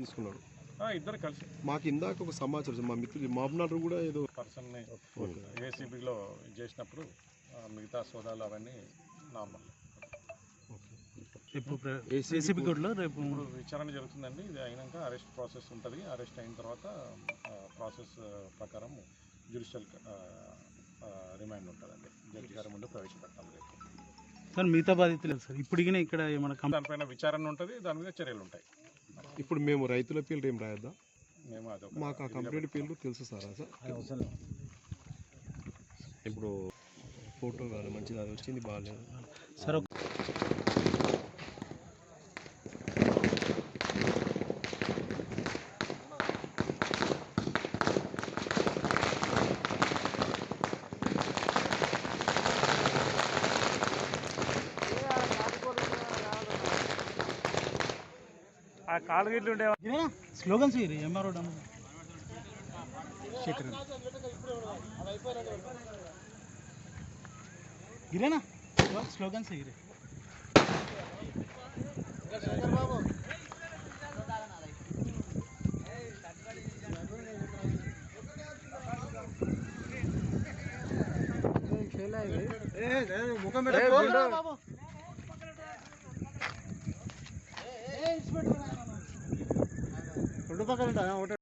తీసుకున్నాడు. ఇద్దరు కలిసి. మాకు ఇందాక ఒక సమాచారం మా మిత్రులు మామనాడు కూడా ఏదో పర్సన్ని ఏసీబీలో చేసినప్పుడు మిగతా సోదాలు అవన్నీ నార్మల్. ఇప్పుడు ఏసీబీ కోర్టులో రేపు విచారణ జరుగుతుందండి. ఇది అయినాక అరెస్ట్ ప్రాసెస్ ఉంటుంది. అరెస్ట్ అయిన తర్వాత ప్రాసెస్ ప్రకారం జ్యుడిషియల్ రిమాండ్ ఉంటుందండి. జడ్జి గారి ముందు ప్రవేశపెట్టాలి రేపు. సార్ మిగతా బాధితులు సార్. ఇప్పటికీ ఇక్కడ ఏమైనా దానిపైన విచారణ ఉంటుంది. దాని మీద చర్యలు ఉంటాయి. ఇప్పుడు మేము రైతుల పేర్లు ఏం రాయొద్దా? మేము అది మాకు ఆ కంప్లైంట్ పేర్లు తెలుసు సార్ సార్? ఇప్పుడు ఫోటో కాదు మంచిది అది వచ్చింది బాగాలేదు. సార్ ఒక- ఆ కాలు గిట్లు ఉండే స్లోగన్స్ గిరేనా స్లోగన్స్ గిరే రెండు పక్కల কোথাকারটা ওটা